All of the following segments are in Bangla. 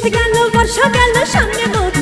শীতকাল বর্ষাকাল সামনে বউ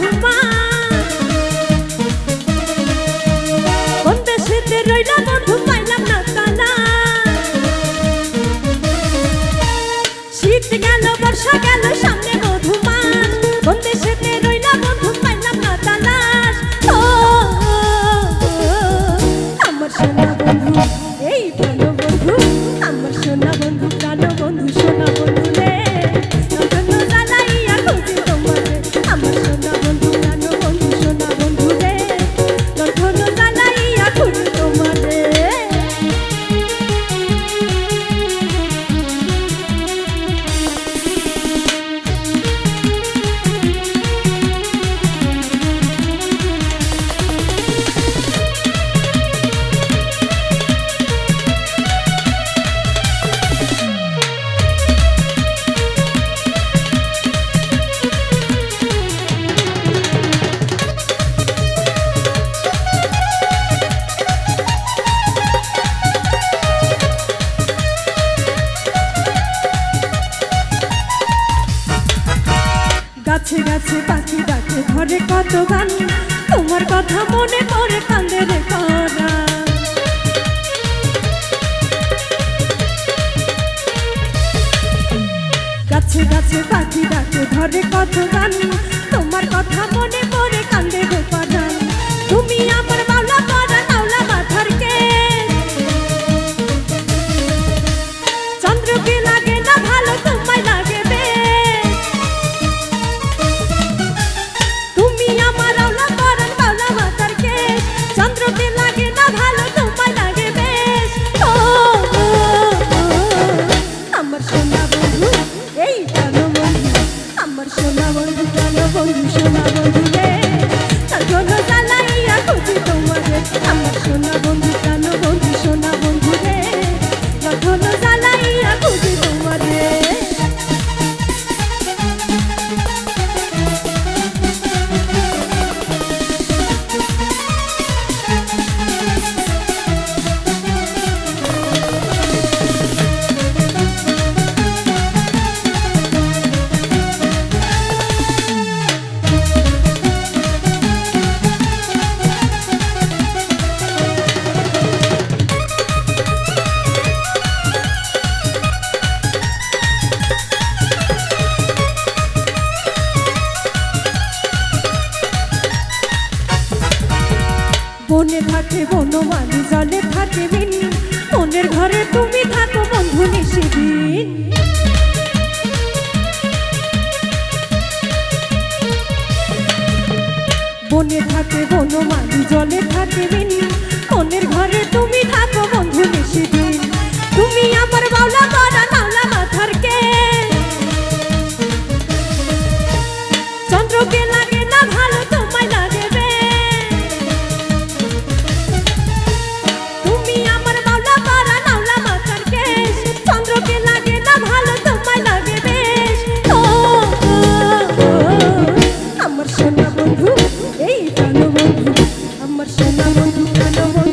গাছে গাছে পাখি ডাকে, ঘরে কত গান? তোমার কথা মনে পড়ে কান্দে রে করা গাছে গাছে পাখি ডাকে, ঘরে কত গান? তোমার কথা মনে পড়ে কান্দে রে করা তুমি আমার মনে থাকে বনমালী জলে থাকে মিনি। মনের ঘরে তুমি থাকে no, no, no, no, no.